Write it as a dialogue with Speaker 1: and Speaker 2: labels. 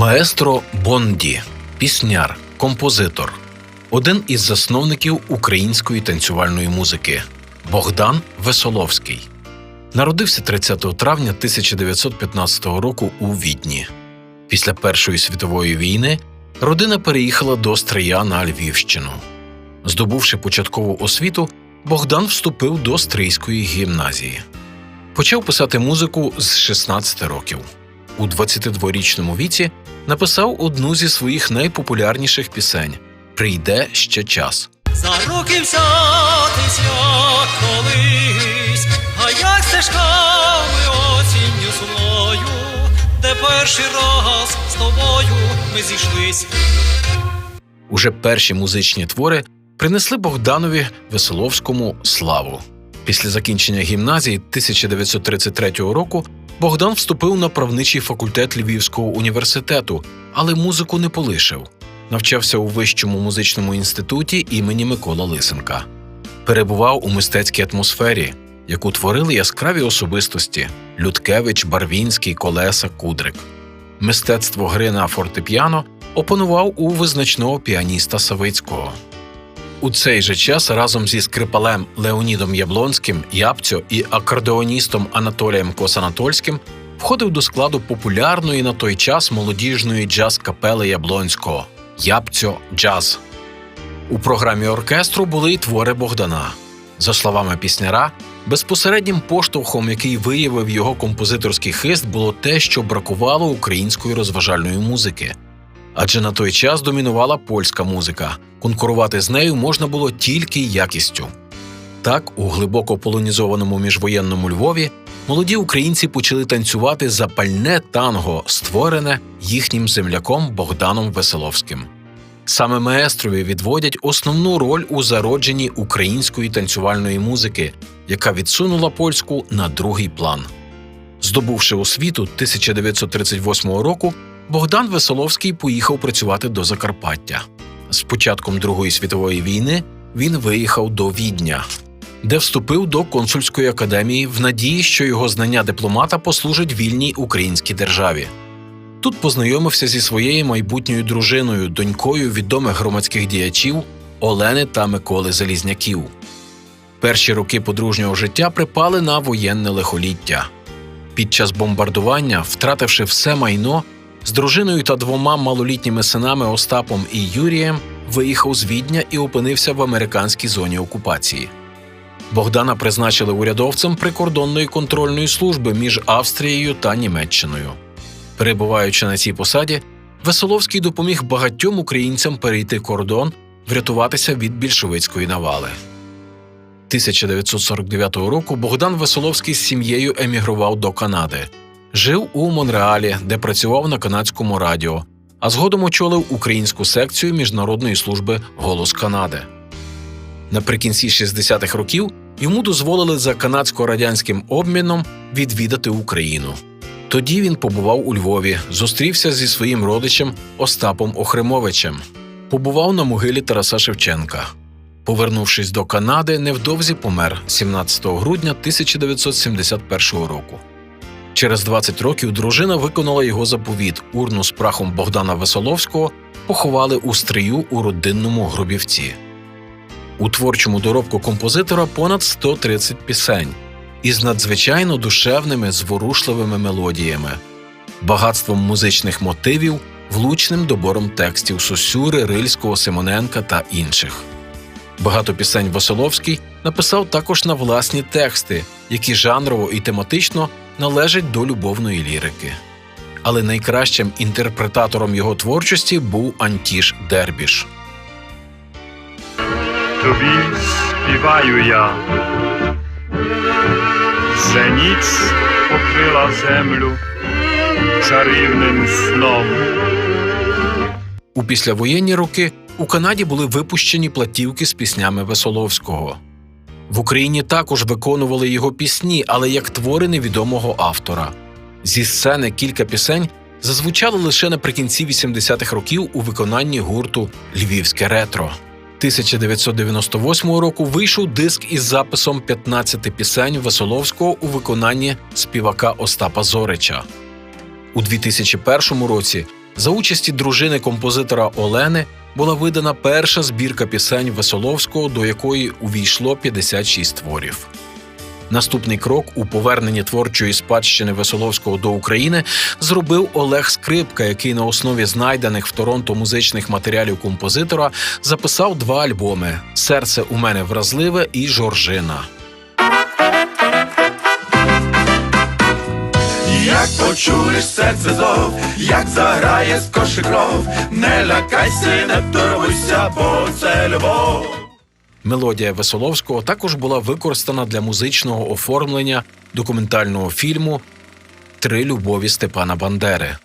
Speaker 1: Маестро Бонді, пісняр, композитор, один із засновників української танцювальної музики Богдан Весоловський. Народився 30 травня 1915 року у Відні. Після Першої світової війни родина переїхала до Стрия на Львівщину. Здобувши початкову освіту, Богдан вступив до Стрийської гімназії. Почав писати музику з 16 років. У 22-річному віці написав одну зі своїх найпопулярніших пісень Прийде ще час.
Speaker 2: За руки взятись, як колись, а як стежками осінню злою, де перший раз з тобою ми зійшлись.
Speaker 1: Уже перші музичні твори принесли Богданові Веселовському славу. Після закінчення гімназії 1933 року Богдан вступив на правничий факультет Львівського університету, але музику не полишив. Навчався у вищому музичному інституті імені Микола Лисенка. Перебував у мистецькій атмосфері, яку творили яскраві особистості Людкевич, Барвінський, Колеса, Кудрик. Мистецтво гри на фортепіано опанував у визначного піаніста Савицького. У цей же час разом зі скрипалем Леонідом Яблонським, Ябцьо і акордеоністом Анатолієм Косанатольським входив до складу популярної на той час молодіжної джаз-капели Яблонського Ябцьо Джаз. У програмі оркестру були й твори Богдана. За словами пісняра, безпосереднім поштовхом, який виявив його композиторський хист, було те, що бракувало української розважальної музики. Адже на той час домінувала польська музика. Конкурувати з нею можна було тільки якістю. Так, у глибоко полонізованому міжвоєнному Львові молоді українці почали танцювати запальне танго, створене їхнім земляком Богданом Веселовським. Саме маестрові відводять основну роль у зародженні української танцювальної музики, яка відсунула польську на другий план. Здобувши освіту 1938 року, Богдан Веселовський поїхав працювати до Закарпаття. З початком Другої світової війни він виїхав до Відня, де вступив до консульської академії в надії, що його знання дипломата послужать вільній українській державі. Тут познайомився зі своєю майбутньою дружиною, донькою відомих громадських діячів Олени та Миколи Залізняків. Перші роки подружнього життя припали на воєнне лихоліття. Під час бомбардування, втративши все майно, з дружиною та двома малолітніми синами Остапом і Юрієм виїхав з Відня і опинився в американській зоні окупації. Богдана призначили урядовцем прикордонної контрольної служби між Австрією та Німеччиною. Перебуваючи на цій посаді, Веселовський допоміг багатьом українцям перейти кордон, врятуватися від більшовицької навали. 1949 року Богдан Веселовський з сім'єю емігрував до Канади. Жив у Монреалі, де працював на канадському радіо, а згодом очолив українську секцію Міжнародної служби Голос Канади. Наприкінці 60-х років йому дозволили за канадсько-радянським обміном відвідати Україну. Тоді він побував у Львові, зустрівся зі своїм родичем Остапом Охримовичем, побував на могилі Тараса Шевченка. Повернувшись до Канади, невдовзі помер 17 грудня 1971 року. Через 20 років дружина виконала його заповіт. Урну з прахом Богдана Весоловського поховали у стрию у родинному гробівці. У творчому доробку композитора понад 130 пісень із надзвичайно душевними зворушливими мелодіями, багатством музичних мотивів, влучним добором текстів Сосюри, Рильського, Симоненка та інших. Багато пісень Василовський написав також на власні тексти, які жанрово і тематично належать до любовної лірики. Але найкращим інтерпретатором його творчості був Антіш Дербіш.
Speaker 3: Тобі співаю я. Зеніц покрила землю чарівним сном.
Speaker 1: У післявоєнні роки у Канаді були випущені платівки з піснями Весоловського. В Україні також виконували його пісні, але як твори невідомого автора. Зі сцени кілька пісень зазвучали лише наприкінці 80-х років у виконанні гурту Львівське ретро. 1998 року вийшов диск із записом 15 пісень Весоловського у виконанні співака Остапа Зорича. У 2001 році За участі дружини композитора Олени була видана перша збірка пісень Весоловського, до якої увійшло 56 творів. Наступний крок у поверненні творчої спадщини Весоловського до України зробив Олег Скрипка, який на основі знайдених в Торонто музичних матеріалів композитора записав два альбоми: Серце у мене вразливе і Жоржина.
Speaker 4: Як почуєш серце зов, як заграє з кошик кров, не лякайся, не торгуйся, бо це любов.
Speaker 1: Мелодія Весоловського також була використана для музичного оформлення документального фільму Три любові Степана Бандери.